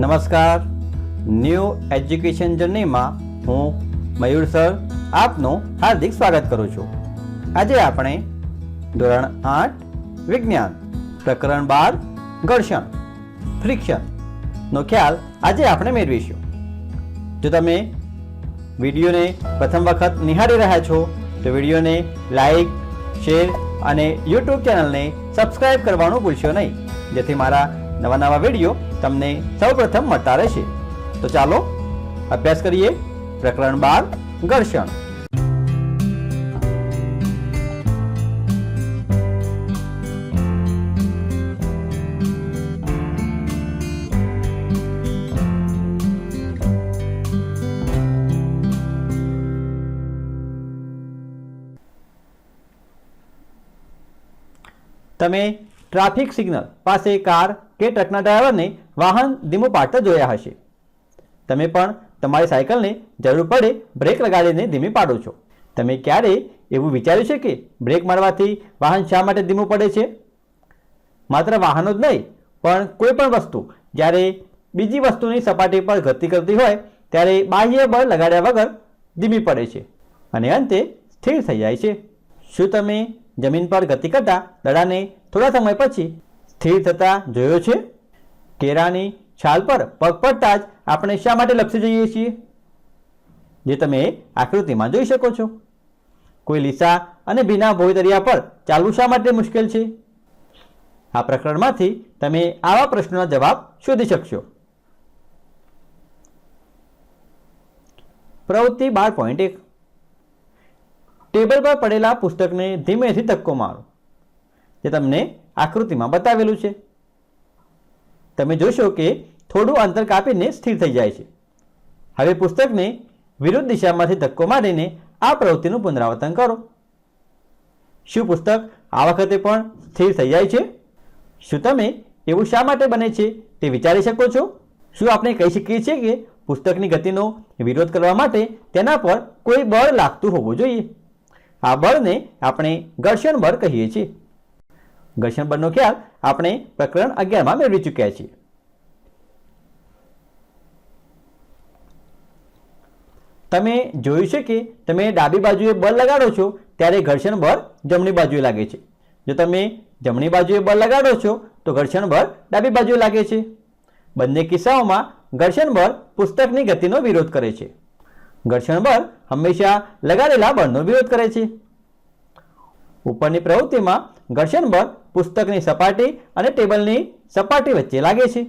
નમસ્કાર. New education જર્નીમાં હું મયુર sir આપનું હાર્દિક સ્વાગત કરું છું. આજે આપણે ધોરણ આઠ, વિજ્ઞાન, પ્રકરણ બાર, ઘર્ષણ, ફ્રિક્શન નો ખ્યાલ આજે આપણે મેળવીશું. જો તમે વિડીયોને પ્રથમ વખત નિહાળી રહ્યા છો, તો વિડીયોને લાઈક, શેર અને યુટ્યુબ ચેનલને સબસ્ક્રાઇબ કરવાનું ભૂલશો નહીં. જેથી મારા નવા નવા વીડિયો તમને સૌપ્રથમ મળતા રહેશે. તો ચાલો અભ્યાસ કરીએ પ્રકરણ બાર, ઘર્ષણ. તમે ટ્રાફિક સિગ્નલ, પાસે કાર કે ટ્રકના ડ્રાઈવરને વાહન ધીમું પાડતા જોયા હશે. તમે પણ તમારી સાયકલને જરૂર પડે બ્રેક લગાડીને ધીમી પાડો છો. તમે ક્યારે એવું વિચાર્યું છે કે બ્રેક મારવાથી વાહન શા માટે ધીમું પડે છે? માત્ર વાહનો જ નહીં, પણ કોઈ પણ વસ્તુ. જ્યારે બીજી વસ્તુની સપાટી પર ગતિ કરતી હોય, ત્યારે બાહ્ય બળ લગાડ્યા વગર ધીમી પડે છે અને અંતે સ્થિર થઈ જાય છે. શું તમે જમીન પર ગતિ કરતા દડાને થોડા સમય પછી સ્થિર થતા જોયો છે? કેળાની છાલ પર પગ પડતા જ આપણે શા માટે લપસી જઈએ છીએ? જે તમે આકૃતિમાં જોઈ શકો છો. કોઈ લીસા અને ભીના ભોયદરિયા પર ચાલવું શા માટે મુશ્કેલ છે? આ પ્રકરણમાંથી તમે આવા પ્રશ્નોના જવાબ શોધી શકશો. પ્રવૃત્તિ બાર પોઈન્ટ એક. ટેબલ પર પડેલા પુસ્તકને ધીમેથી ધક્કો મારો, જે તમને આકૃતિમાં બતાવેલું છે. તમે જોશો કે થોડું અંતર કાપીને સ્થિર થઈ જાય છે. હવે પુસ્તકને વિરુદ્ધ દિશામાંથી ધક્કો મારીને આ પ્રવૃત્તિનું પુનરાવર્તન કરો. શું પુસ્તક આ વખતે પણ સ્થિર થઈ જાય છે? શું તમે એવું શા માટે બને છે તે વિચારી શકો છો? શું આપણે કહી શકીએ છીએ કે પુસ્તકની ગતિનો વિરોધ કરવા માટે તેના પર કોઈ બળ લાગતું હોવું જોઈએ? આ બળને આપણે ઘર્ષણ બળ કહીએ છીએ. ઘર્ષણ બળનો ખ્યાલ આપણે પ્રકરણ અગિયારમાં મેળવી ચૂક્યા છીએ. તમે જોયું છે કે તમે ડાબી બાજુએ બળ લગાડો છો ત્યારે ઘર્ષણ બળ જમણી બાજુએ લાગે છે. જો તમે જમણી બાજુએ બળ લગાડો છો તો ઘર્ષણ બળ ડાબી બાજુએ લાગે છે. બંને કિસ્સાઓમાં ઘર્ષણ બળ પુસ્તકની ગતિનો વિરોધ કરે છે. ઘર્ષણ બળ હંમેશા લગાડેલા બળનો વિરોધ કરે છે. ઉપરની પ્રવૃત્તિમાં ઘર્ષણ બળ પુસ્તકની સપાટી અને ટેબલની સપાટી વચ્ચે લાગે છે.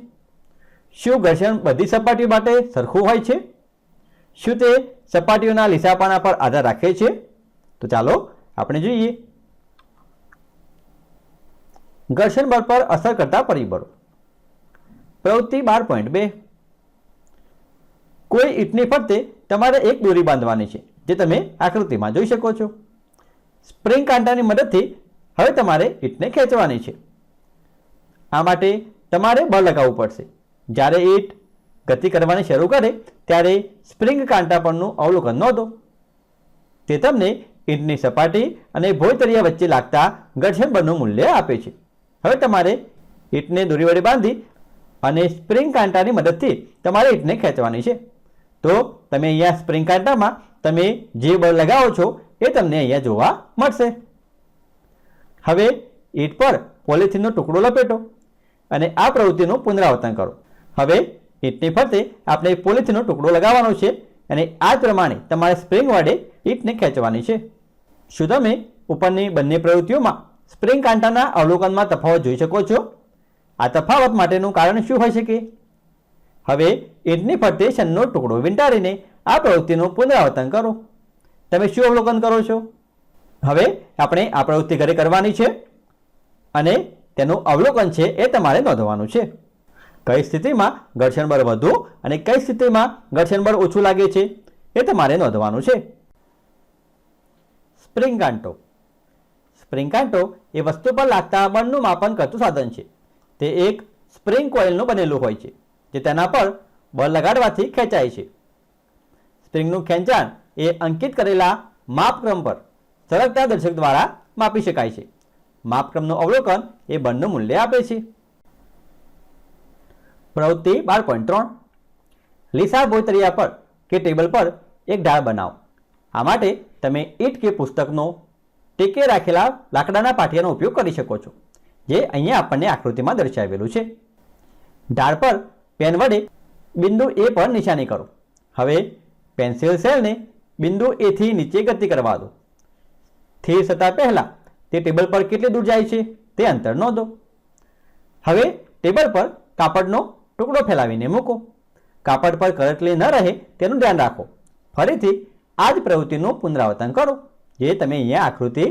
શું ઘર્ષણ બધી સપાટી માટે સરખું હોય છે? શું તે સપાટીઓના લીસાપાણા પર આધાર રાખે છે? તો ચાલો આપણે જોઈએ. ઘર્ષણ બળ પર અસર કરતા પરિબળો. પ્રવૃત્તિ બાર પોઈન્ટ બે. કોઈ ઈંટની ફરતે તમારે એક દોરી બાંધવાની છે, જે તમે આકૃતિમાં જોઈ શકો છો. સ્પ્રિંગ કાંટાની મદદથી હવે તમારે ઈંટને ખેંચવાની છે. આ માટે તમારે બળ લગાવવું પડશે. જ્યારે ઈંટ ગતિ કરવાની શરૂ કરે, ત્યારે સ્પ્રિંગ કાંટા પરનું અવલોકન નોંધો. તે તમને ઈંટની સપાટી અને ભોયતળિયા વચ્ચે લાગતા ઘર્ષણ મૂલ્ય આપે છે. હવે તમારે ઈંટને દોરી વડે બાંધી અને સ્પ્રિંગ કાંટાની મદદથી તમારે ઈંટને ખેંચવાની છે. તો તમે અહીંયા સ્પ્રિંગ કાંટામાં તમે જે બળ લગાવો છો, એ તમને અહીંયા જોવા મળશે. હવે ઈંટ પર પોલિથીનનો ટુકડો લપેટો અને આ પ્રવૃત્તિનું પુનરાવર્તન કરો. હવે ઈંટની ફરતે આપણે પોલિથીનનો ટુકડો લગાવવાનો છે અને આ પ્રમાણે તમારે સ્પ્રિંગ વડે ઈંટને ખેંચવાની છે. શું તમે ઉપરની બંને પ્રવૃત્તિઓમાં સ્પ્રિંગ કાંટાના અવલોકનમાં તફાવત જોઈ શકો છો? આ તફાવત માટેનું કારણ શું હોઈ શકે? હવે ઈંટની ફરતે શનનો ટુકડો વીંટાળીને આ પ્રવૃત્તિનું પુનરાવર્તન કરો. તમે શું અવલોકન કરો છો? હવે આપણે આ પ્રવૃત્તિ ઘરે કરવાની છે અને તેનું અવલોકન છે એ તમારે નોંધવાનું છે. કઈ સ્થિતિમાં ઘર્ષણ બળ વધુ અને કઈ સ્થિતિમાં ઘર્ષણ બળ ઓછું લાગે છે એ તમારે નોંધવાનું છે. સ્પ્રિંગ કાંટો સ્પ્રિંગ કાંટો એ વસ્તુ પર લાગતા બળનું માપન કરતું સાધન છે. તે એક સ્પ્રિંગ કોઇલનું બનેલું હોય છે, જે તેના પર બળ લગાડવાથી ખેંચાય છે. સ્પ્રિંગનું ખેંચાણ એ અંકિત કરેલા માપક્રમ પર સરળતા દર્શક દ્વારા માપી શકાય છે. માપક્રમનું અવલોકન એ બંધનું મૂલ્ય આપે છે. પ્રવૃત્તિ બાર પોઈન્ટ ત્રણ. લીસા બોતરિયા પર કે ટેબલ પર એક ઢાળ બનાવો. આ માટે તમે ઈટ કે પુસ્તકનો ટેકે રાખેલા લાકડાના પાટિયાનો ઉપયોગ કરી શકો છો, જે અહીંયા આપણને આકૃતિમાં દર્શાવેલું છે. ઢાળ પર પેન વડે બિંદુ એ પર નિશાની કરો. હવે પેન્સિલ સેલને બિંદુ એથી નીચે ગતિ કરવા દો. સ્થિર સતા પહેલાં તે ટેબલ પર કેટલી દૂર જાય છે? તે અંતર નોંધો. હવે ટેબલ પર કાપડનો ટુકડો ફેલાવીને મૂકો. કાપડ પર કરટલી ન રહે તેનું ધ્યાન રાખો. ફરીથી આ જ પ્રવૃત્તિનું પુનરાવર્તન કરો, જે તમે અહીંયા આકૃતિ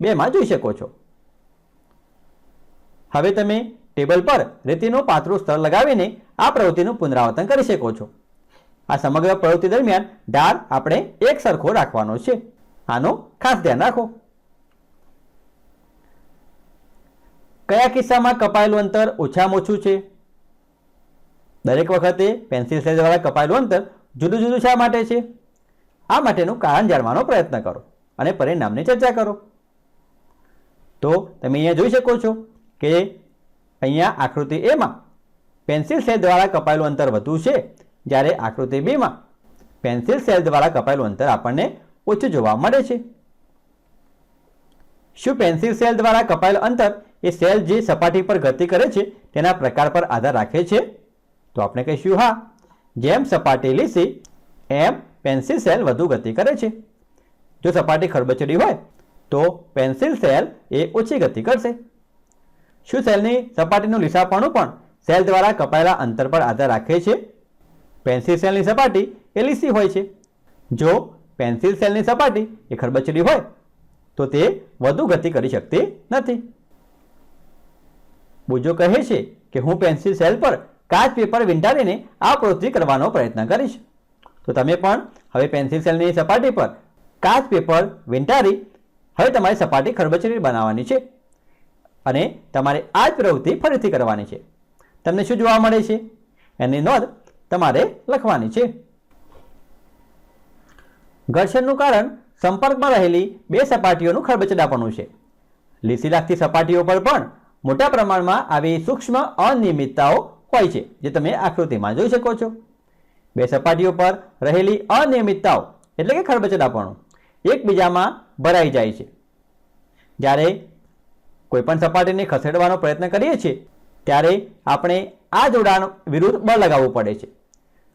બેમાં જોઈ શકો છો. હવે તમે ટેબલ પર રેતીનું પાતળું સ્તર લગાવીને આ પ્રવૃત્તિનું પુનરાવર્તન કરી શકો છો. આ સમગ્ર પ્રવૃત્તિ દરમિયાન ઢાળ આપણે એક સરખો રાખવાનો છે. આનું ખાસ ધ્યાન રાખો. કયા કિસ્સામાં કપાયેલું અંતર ઓછામાં ઓછું છે? દરેક વખતે પેન્સિલ સ્લેજ દ્વારા કપાયેલું અંતર જુદું જુદું શા માટે છે? આ માટેનું કારણ જાણવાનો પ્રયત્ન કરો અને પરિણામની ચર્ચા કરો. તો તમે અહીંયા જોઈ શકો છો કે અહીંયા આકૃતિ એમાં પેન્સિલ સેલ દ્વારા કપાયેલું અંતર વધુ છે, જ્યારે આકૃતિ બીમાં પેન્સિલ સેલ દ્વારા કપાયેલું અંતર આપણને ઓછું જોવા મળે છે. શું પેન્સિલ સેલ દ્વારા કપાયેલ અંતર એ સેલ જે સપાટી પર ગતિ કરે છે તેના પ્રકાર પર આધાર રાખે છે? તો આપણે કહીશું હા. જેમ સપાટી લીસી, એમ પેન્સિલ સેલ વધુ ગતિ કરે છે. જો સપાટી ખરબચડી હોય, તો પેન્સિલ સેલ એ ઓછી ગતિ કરશે. શું સેલની સપાટીનું લીસાપણું પણ સેલ દ્વારા કપાયેલા અંતર પર આધાર રાખે છે? પેન્સિલ સેલની સપાટી એ લીસી હોય છે. જો પેન્સિલ સેલની સપાટી, એ ખરબચડી હોય, તો તે વધુ ગતિ કરી શકતી નથી. બુજો કહે છે કે હું પેન્સિલ સેલ પર કાચ પેપર વીંટાળીને આ પ્રવૃત્તિ કરવાનો પ્રયત્ન કરીશ. તો તમે પણ હવે પેન્સિલ સેલની સપાટી પર કાચ પેપર વીંટાળી હવે તમારી સપાટી ખરબચડી બનાવવાની છે અને તમારે આ જ પ્રવૃત્તિ ફરીથી કરવાની છે. તમને શું જોવા મળે છે? એની નોંધ તમારે લખવાની છે. ઘર્ષણનું કારણ સંપર્કમાં રહેલી બે સપાટીઓનું ખરબચડાપણું છે. લીસી લાગતી સપાટીઓ પર પણ મોટા પ્રમાણમાં આવી સૂક્ષ્મ અનિયમિતતાઓ હોય છે, જે તમે આકૃતિમાં જોઈ શકો છો. બે સપાટીઓ પર રહેલી અનિયમિતતાઓ એટલે કે ખરબચડાપણું એકબીજામાં ભરાઈ જાય છે. જ્યારે કોઈપણ સપાટીને ખસેડવાનો પ્રયત્ન કરીએ છીએ, ત્યારે આપણે આ જોડાણ વિરુદ્ધ બળ લગાવવું પડે છે.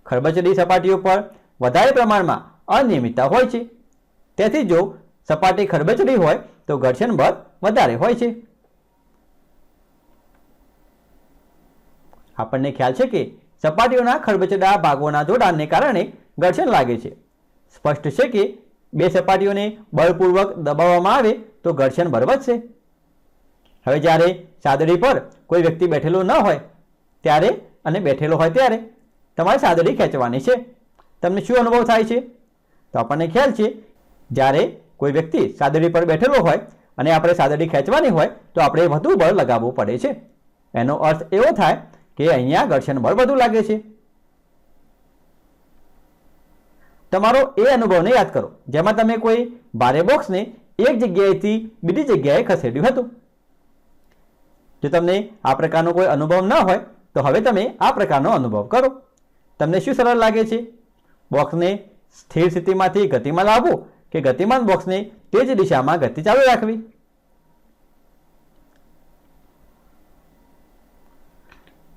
ખરબચડી સપાટીઓ પર વધારે પ્રમાણમાં અનિયમિતતા હોય છે. તેથી જો સપાટી ખરબચડી હોય, તો ઘર્ષણ બળ વધારે હોય છે. આપણને ખ્યાલ છે કે સપાટીઓના ખરબચડા ભાગોના જોડાણને કારણે ઘર્ષણ લાગે છે. સ્પષ્ટ છે કે બે સપાટીઓને બળપૂર્વક દબાવવામાં આવે, તો ઘર્ષણ બળ વધશે. હવે જ્યારે સાદડી પર કોઈ વ્યક્તિ બેઠેલો ન હોય, ત્યારે અને બેઠેલો હોય ત્યારે તમારે સાદડી ખેંચવાની છે. તમને શું અનુભવ થાય છે? તો આપણને ખ્યાલ છે, જ્યારે કોઈ વ્યક્તિ સાદડી પર બેઠેલો હોય અને આપણે સાદડી ખેંચવાની હોય, તો આપણે વધુ બળ લગાવવું પડે છે. એનો અર્થ એવો થાય કે અહીંયા ઘર્ષણ બળ વધુ લાગે છે. તમારો એ અનુભવને યાદ કરો, જેમાં તમે કોઈ ભારે બોક્સને એક જગ્યાએથી બીજી જગ્યાએ ખસેડ્યું હતું. જો તમને આ પ્રકારનો કોઈ અનુભવ ન હોય, તો હવે તમે આ પ્રકારનો અનુભવ કરો. તમને શું સરળ લાગે છે? બોક્સને સ્થિર સ્થિતિમાંથી ગતિમાં લાવવું કે ગતિમાન બોક્સને તે જ દિશામાં ગતિ ચાલુ રાખવી?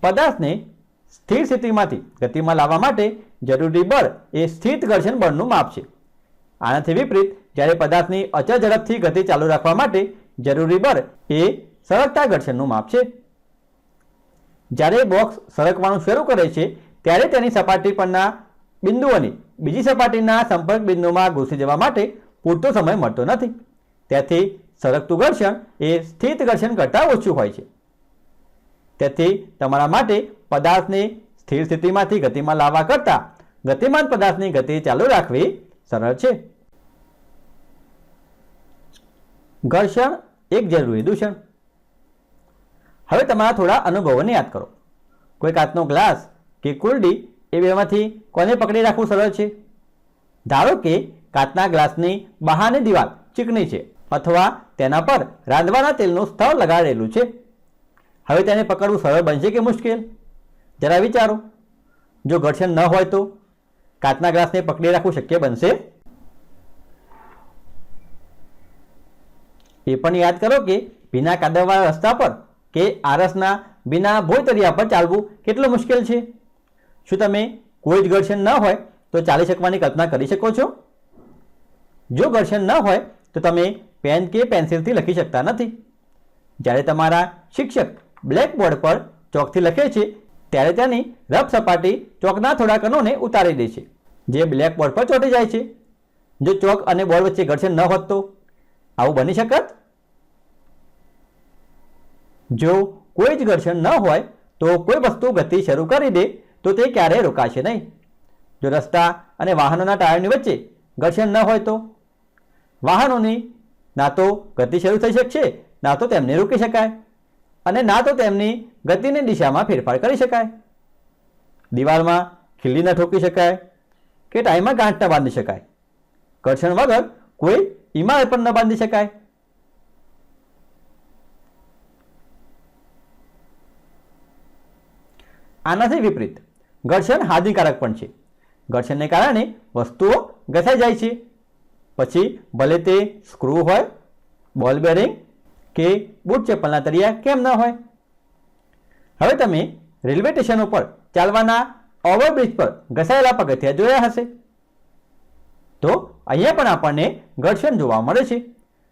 પદાર્થને સ્થિર સ્થિતિમાંથી ગતિમાં લાવવા માટે જરૂરી બળ એ સ્થિત ઘર્ષણ બળનું માપ છે. આનાથી વિપરીત, જ્યારે પદાર્થની અચળ ઝડપથી ગતિ ચાલુ રાખવા માટે જરૂરી બળ એ સરળતા ઘર્ષણનું માપ છે. જ્યારે બોક્સ સરકવાનું શરૂ કરે છે, ત્યારે તેની સપાટી પરના બિંદુઓની બીજી સપાટીના સંપર્ક બિંદુમાં ઘૂસી જવા માટે પૂરતો સમય મળતો નથી. તેથી સરકતું ઘર્ષણ એ સ્થિત ઘર્ષણ કરતાં ઓછું હોય છે. તેથી તમારા માટે પદાર્થને સ્થિર સ્થિતિમાંથી ગતિમાં લાવવા કરતાં ગતિમાન પદાર્થની ગતિ ચાલુ રાખવી સરળ છે. ઘર્ષણ એક જરૂરી દૂષણ. હવે તમારા થોડા અનુભવોને યાદ કરો. કોઈ કાચનો ગ્લાસ કે કુલડી એ બેમાંથી કોને પકડી રાખવું સરળ છે? ધારો કે કાચના ગ્લાસની બહારની દિવાલ ચીકણી છે અથવા તેના પર રાંધવાના તેલનું સ્તર લગાડેલું છે. હવે તેને પકડવું સરળ બનશે કે મુશ્કેલ? જરા વિચારો. જો ઘર્ષણ ન હોય તો કાચના ગ્લાસને પકડી રાખવું શક્ય બનશે? એ પણ યાદ કરો કે ભીના કાદવવાળા રસ્તા પર કે આરસના ભીના ભોયતરિયા પર ચાલવું કેટલું મુશ્કેલ છે. શું તમે કોઈ જ ઘર્ષણ ન હોય તો ચાલી શકવાની કલ્પના કરી શકો છો? જો ઘર્ષણ ન હોય તો તમે પેન કે પેન્સિલથી લખી શકતા નથી. જ્યારે તમારા શિક્ષક બ્લેકબોર્ડ પર ચોકથી લખે છે, ત્યારે તેની રફ સપાટી ચોકના થોડા કણોને ઉતારી દે છે, જે બ્લેકબોર્ડ પર ચોંટી જાય છે. જો ચોક અને બોર્ડ વચ્ચે ઘર્ષણ ન હોત તો આવું બની શકત? જો કોઈ જ ઘર્ષણ ન હોય તો કોઈ વસ્તુ ગતિ શરૂ કરી દે તો તે ક્યારેય રોકાશે નહીં. જો રસ્તા અને વાહનોના ટાયરની વચ્ચે ઘર્ષણ ન હોય તો? વાહનોની ના તો ગતિ શરૂ થઈ શકશે, ના તો તેમને રોકી શકાય અને ના તો તેમની ગતિની દિશામાં ફેરફાર કરી શકાય. દિવાલમાં ખીલી ન ઠોકી શકાય કે ટાઈમમાં ગાંઠ ન બાંધી શકાય. ઘર્ષણ વગર કોઈ ઇમારત પણ ન બાંધી શકાય. આનાથી વિપરીત ઘર્ષણ હાનિકારક પણ છે. ઘર્ષણને કારણે વસ્તુઓ ઘસાઈ જાય છે. પછી ભલે તે સ્ક્રૂ હોય, બોલ બેરિંગ કે બૂટ ચપ્પલના તળિયા કેમ ન હોય. હવે તમે રેલવે સ્ટેશન ઉપર ચાલવાના ઓવરબ્રિજ પર ઘસાયેલા પગથિયા જોયા હશે. તો અહીંયા પણ આપણને ઘર્ષણ જોવા મળે છે.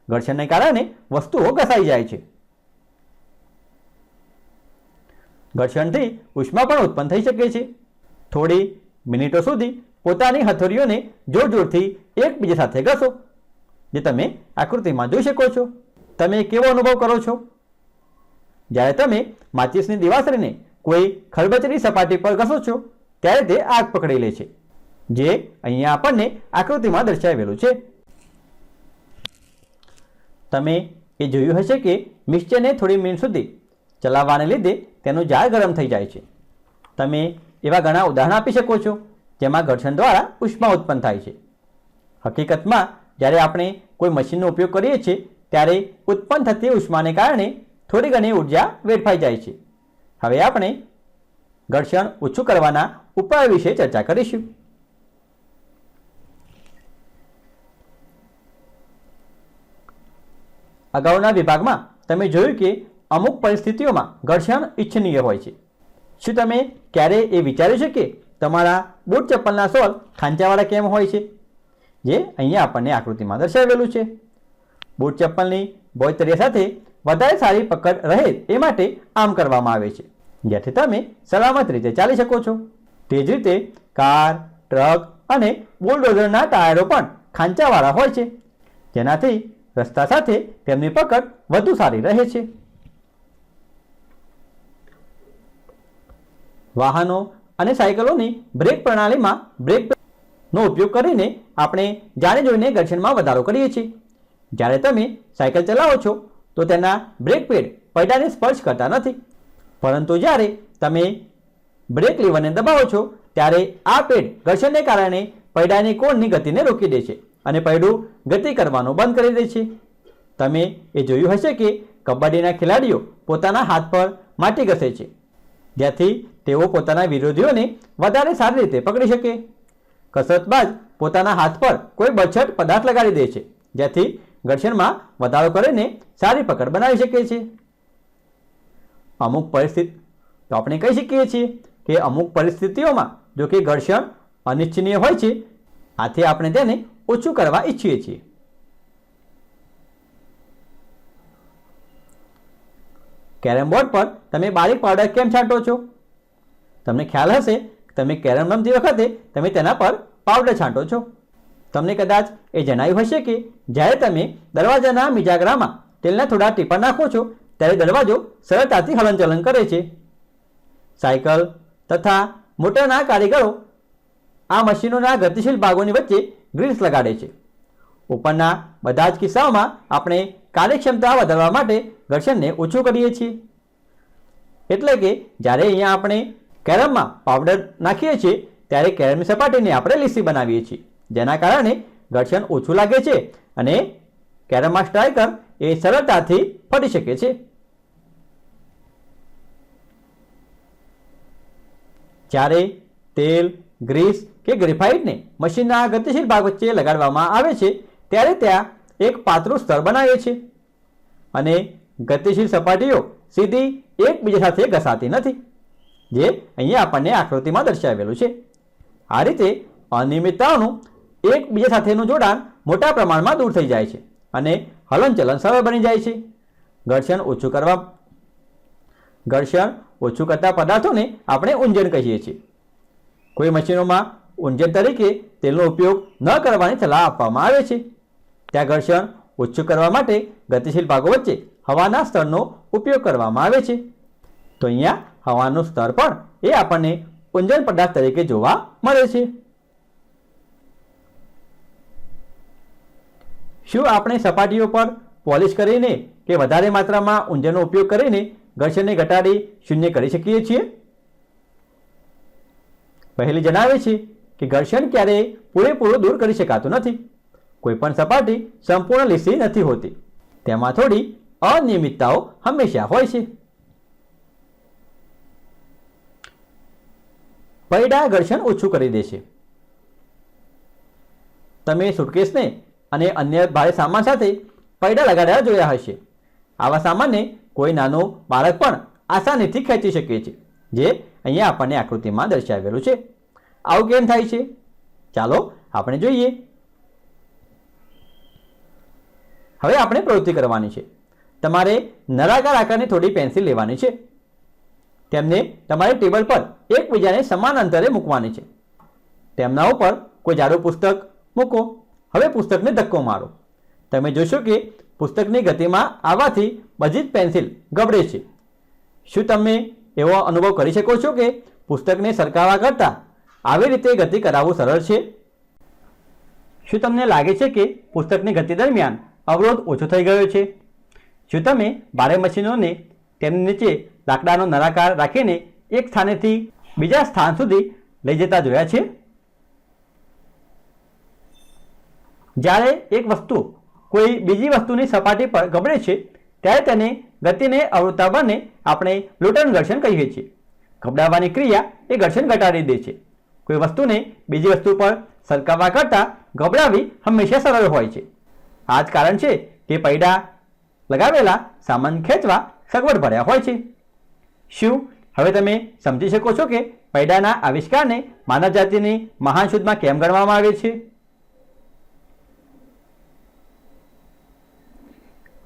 ઘર્ષણને કારણે વસ્તુઓ ઘસાઈ જાય છે. ઘર્ષણથી ઉષ્મા પણ ઉત્પન્ન થઈ શકે છે. થોડી મિનિટો સુધી પોતાની હથોડીઓને જોર જોરથી એકબીજા સાથે ઘસો, જે તમે આકૃતિમાં જોઈ શકો છો. તમે કેવો અનુભવ કરો છો? જ્યારે તમે માચિસની દિવાસળીને કોઈ ખરબચડી સપાટી પર ઘસો છો, ત્યારે તે આગ પકડી લે છે, જે અહીંયા આપણને આકૃતિમાં દર્શાવેલું છે. તમે એ જોયું હશે કે મિક્સચરને થોડી મિનિટ સુધી ચલાવવાને લીધે તેનું જાર ગરમ થઈ જાય છે. તમે એવા ઘણા ઉદાહરણ આપી શકો છો, જેમાં ઘર્ષણ દ્વારા ઉષ્મા ઉત્પન્ન થાય છે. હકીકતમાં, જ્યારે આપણે કોઈ મશીનનો ઉપયોગ કરીએ છીએ, ત્યારે ઉત્પન્ન થતી ઉષ્માને કારણે થોડી ઘણી ઊર્જા વેડફાઈ જાય છે. હવે આપણે ઘર્ષણ ઓછું કરવાના ઉપાય વિશે ચર્ચા કરીશું. અગાઉના વિભાગમાં તમે જોયું કે અમુક પરિસ્થિતિઓમાં ઘર્ષણ ઇચ્છનીય હોય છે. શું તમે ક્યારે એ વિચાર્યું છે કે તમારા બૂટ ચપ્પલના સોલ ખાંચાવાળા કેમ હોય છે? જે અહીંયા આપણને આકૃતિમાં દર્શાવેલું છે. બૂટ ચપ્પલની બોયતરિયા સાથે વધારે સારી પકડ રહે એ માટે આમ કરવામાં આવે છે. જેથી તમે સલામત રીતે ચાલી શકો છો. તે જ રીતે કાર, ટ્રક અને બુલડોઝરના ટાયરો પણ ખાંચાવાળા હોય છે. જેનાથી રસ્તા સાથે તેમની પકડ વધુ સારી રહે છે. વાહનો અને સાયકલોની બ્રેક પ્રણાલીમાં બ્રેક નો ઉપયોગ કરીને આપણે જાણી જોઈને ઘર્ષણમાં વધારો કરીએ છીએ. જ્યારે તમે સાયકલ ચલાવો છો, તો તેના બ્રેક પેડ પૈડાને સ્પર્શ કરતા નથી. પરંતુ જ્યારે તમે બ્રેક લીવરને દબાવો છો, ત્યારે આ પેડ ઘર્ષણને કારણે પૈડાની કોણની ગતિને રોકી દે છે અને પૈડું ગતિ કરવાનું બંધ કરી દે છે. તમે એ જોયું હશે કે કબડ્ડીના ખેલાડીઓ પોતાના હાથ પર માટી ઘસે છે. જેથી તેઓ પોતાના વિરોધીઓને વધારે સારી રીતે પકડી શકે. કસરત બાદ પોતાના હાથ પર કોઈ બચટ પદાર્થ લગાડી દે છે, જેથી ઘર્ષણમાં વધારો કરીને સારી પકડ બનાવી શકે છે. અમુક પરિસ્થિતિ, તો આપણે કહી શકીએ છીએ કે અમુક પરિસ્થિતિઓમાં જો કે ઘર્ષણ અનિચ્છનીય હોય છે, આથી આપણે તેને ઓછું કરવા ઈચ્છીએ છીએ. કેરમ બોર્ડ પર તમે બારીક પાવડર કેમ છાંટો છો? તમને ખ્યાલ હશે તમે કેરમ રમતી વખતે તમે તેના પર પાવડર છાંટો છો. તમને કદાચ એ જણાવ્યું હશે કે જ્યારે તમે દરવાજાના મિજાગરામાં તેલના થોડા ટીપા નાખો છો, ત્યારે દરવાજો સરળતાથી હલનચલન કરે છે. સાયકલ તથા મોટરના કારીગરો આ મશીનોના ગતિશીલ ભાગોની વચ્ચે ગ્રીલ્સ લગાડે છે. ઉપરના બધા જ કિસ્સાઓમાં આપણે કાર્યક્ષમતા વધારવા માટે ઘર્ષણને ઓછું કરીએ છીએ. એટલે કે જ્યારે અહીંયા આપણે કેરમમાં પાવડર નાખીએ છીએ, ત્યારે કેરમની સપાટીને આપણે લીસી બનાવીએ છીએ, જેના કારણે ઘર્ષણ ઓછું લાગે છે અને કેરમમાં સ્ટ્રાઇકર એ સરળતાથી ફરી શકે છે. જ્યારે તેલ, ગ્રીસ કે ગ્રેફાઇટને મશીનના ગતિશીલ ભાગ વચ્ચે લગાડવામાં આવે છે ત્યારે ત્યાં એક પાતળું સ્તર બનાવે છે અને ગતિશીલ સપાટીઓ સીધી એકબીજા સાથે ઘસાતી નથી, જે અહીંયા આપણને આકૃતિમાં દર્શાવેલું છે. આ રીતે અનિયમિતતાઓનું એકબીજા સાથેનું જોડાણ મોટા પ્રમાણમાં દૂર થઈ જાય છે અને હલનચલન સરળ બની જાય છે. ઘર્ષણ ઓછું કરવા, ઘર્ષણ ઓછું કરતા પદાર્થોને આપણે ઊંજણ કહીએ છીએ. કોઈ મશીનોમાં ઊંજણ તરીકે તેલનો ઉપયોગ ન કરવાની સલાહ આપવામાં આવે છે. ત્યાં ઘર્ષણ ઓછું કરવા માટે ગતિશીલ ભાગો વચ્ચે હવાના સ્તરનો ઉપયોગ કરવામાં આવે છે. તો અહીંયા હવાનું સ્તર પણ એ આપણને ઊંજણ પદાર્થ તરીકે જોવા મળે છે. શું આપણે સપાટીઓ પર પોલિશ કરીને કે વધારે માત્રામાં ઊંજણનો ઉપયોગ કરીને ઘર્ષણને ઘટાડી શૂન્ય કરી શકીએ છીએ? પહેલી જણાવે છે કે ઘર્ષણ ક્યારેય પૂરેપૂરું દૂર કરી શકાતું નથી. કોઈપણ સપાટી સંપૂર્ણ લીસી નથી હોતી. તેમાં થોડી અનિયમિતતાઓ હંમેશા હોય છે. પૈડા ઘર્ષણ ઓછું કરી દે છે. તમે સુટકેસને અને અન્ય ભારે સામાન સાથે પૈડા લગાડ્યા જોયા હશે. આવા સામાનને કોઈ નાનો બાળક પણ આસાનીથી ખેંચી શકે છે, જે અહીંયા આપણને આકૃતિમાં દર્શાવેલું છે. આવું કેમ થાય છે? ચાલો આપણે જોઈએ. હવે આપણે પ્રવૃત્તિ કરવાની છે. તમારે નળાકાર આકારની થોડી પેન્સિલ લેવાની છે. તેમને તમારે ટેબલ પર એકબીજાને સમાન અંતરે મૂકવાની છે. તેમના ઉપર કોઈ જાડું પુસ્તક મૂકો. હવે પુસ્તકને ધક્કો મારો. તમે જોશો કે પુસ્તકની ગતિમાં આવવાથી બધી જ પેન્સિલ ગબડે છે. શું તમે એવો અનુભવ કરી શકો છો કે પુસ્તકને સરકાવવા કરતાં આવી રીતે ગતિ કરાવવું સરળ છે? શું તમને લાગે છે કે પુસ્તકની ગતિ દરમિયાન અવરોધ ઓછો થઈ ગયો છે. જો તમે ભારે મશીનોને તેમની નીચે લાકડાનો નળાકાર રાખીને એક સ્થાનેથી બીજા સ્થાન સુધી લઈ જતા જોયા છે. જ્યારે એક વસ્તુ કોઈ બીજી વસ્તુની સપાટી પર ગબડે છે, ત્યારે તેને ગતિને અવરોધતા બને આપણે લુટન ઘર્ષણ કહીએ છીએ. ગબડાવવાની ક્રિયા એ ઘર્ષણ ઘટાડી દે છે. કોઈ વસ્તુને બીજી વસ્તુ પર સરકાવવા કરતાં ગબડાવી હંમેશા સરળ હોય છે. આ જ કારણ છે કે પૈડા લગાવેલા સામાન ખેંચવા સગવડ ભર્યા હોય છે. શું હવે તમે સમજી શકો છો કે પૈડાના આવિષ્કારને માનવ જાતિની મહાન શોધમાં કેમ ગણવામાં આવે છે?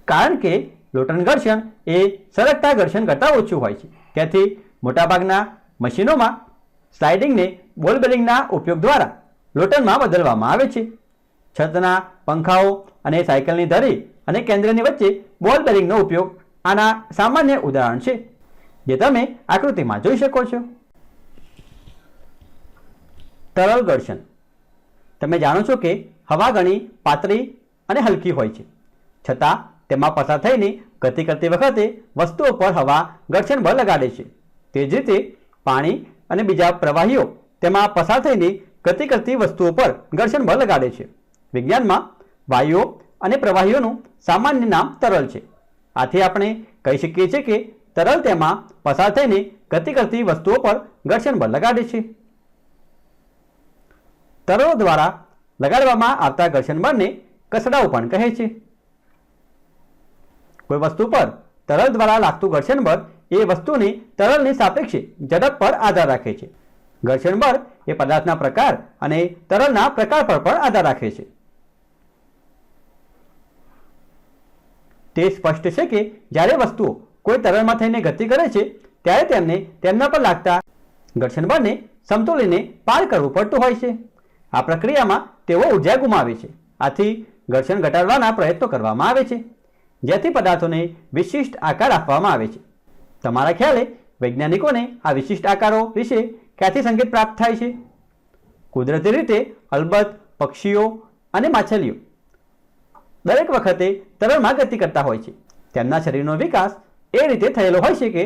કારણ કે લોટન ઘર્ષણ એ સરળતા ઘર્ષણ કરતાં ઓછું હોય છે. તેથી મોટાભાગના મશીનોમાં સ્લાઇડિંગને બોલ બેરિંગના ઉપયોગ દ્વારા લોટનમાં બદલવામાં આવે છે. છતના પંખાઓ અને સાયકલની ધરી અને કેન્દ્રની વચ્ચે બોલ બેરિંગનો ઉપયોગ આના સામાન્ય ઉદાહરણ છે, જે તમે આકૃતિમાં જોઈ શકો છો. તરલ ઘર્ષણ. તમે જાણો છો કે હવા ઘણી પાતળી અને હલકી હોય છે. છતાં તેમાં પસાર થઈને ગતિ કરતી વખતે વસ્તુઓ પર હવા ઘર્ષણ બળ લગાડે છે. તે જ રીતે પાણી અને બીજા પ્રવાહીઓ તેમાં પસાર થઈને ગતિ કરતી વસ્તુઓ પર ઘર્ષણ બળ લગાડે છે. વિજ્ઞાનમાં વાયુઓ અને પ્રવાહીઓનું સામાન્ય નામ તરલ છે. આથી આપણે કહી શકીએ છીએ કે તરલ તેમાં પસાર થઈને ગતિ કરતી વસ્તુઓ પર ઘર્ષણ બળ લગાડે છે. તરલો દ્વારા લગાડવામાં આવતા ઘર્ષણ બળને કસડાઓ પણ કહે છે. કોઈ વસ્તુ પર તરલ દ્વારા લાગતું ઘર્ષણ બળ એ વસ્તુની તરલની સાપેક્ષે ઝડપ પર આધાર રાખે છે. ઘર્ષણ બળ એ પદાર્થના પ્રકાર અને તરલના પ્રકાર પર પણ આધાર રાખે છે. તે સ્પષ્ટ છે કે જ્યારે વસ્તુઓ કોઈ તરલમાં થઈને ગતિ કરે છે, ત્યારે તેમને તેમના પર લાગતા ઘર્ષણ બળને સમતોલીને પાર કરવું પડતું હોય છે. આ પ્રક્રિયામાં તેઓ ઊર્જા ગુમાવે છે. આથી ઘર્ષણ ઘટાડવાના પ્રયત્નો કરવામાં આવે છે. જેથી પદાર્થોને વિશિષ્ટ આકાર આપવામાં આવે છે. તમારા ખ્યાલે વૈજ્ઞાનિકોને આ વિશિષ્ટ આકારો વિશે ક્યાંથી સંકેત પ્રાપ્ત થાય છે? કુદરતી રીતે અલબત્ત પક્ષીઓ અને માછલીઓ દરેક વખતે તરલમાં ગતિ કરતા હોય છે. તેમના શરીરનો વિકાસ એ રીતે થયેલો હોય છે કે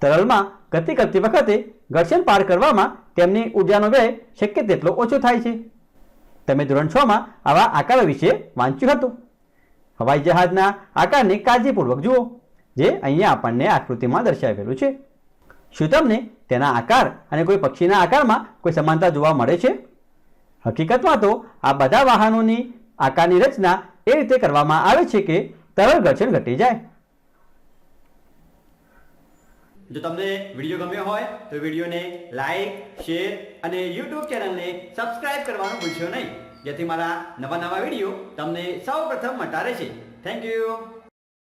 તરલમાં ગતિ કરતી વખતે ઘર્ષણ પાર કરવામાં તેમની ઉર્જાનો વ્યય શક્ય તેટલો ઓછો થાય છે. તમે ધોરણ છ માં આવા આકારો વિશે વાંચ્યું હતું. હવાઈ જહાજના આકારને કાળજીપૂર્વક જુઓ, જે અહીંયા આપણને આકૃતિમાં દર્શાવેલું છે. શું તમને તેના આકાર અને કોઈ પક્ષીના આકારમાં કોઈ સમાનતા જોવા મળે છે? હકીકતમાં તો આ બધા વાહનોની આકારની રચના એ રીતે કરવામાં આવે છે કે તરલ ઘર્ષણ ઘટી જાય. જો તમને વીડિયો ગમ્યો હોય તો વિડીયોને લાઈક, શેર અને યુટ્યુબ ચેનલને સબસ્ક્રાઇબ કરવાનું ભૂલશો નહીં. જેથી મારા નવા નવા વીડિયો તમને સૌ પ્રથમ મળતા રહેશે. Thank you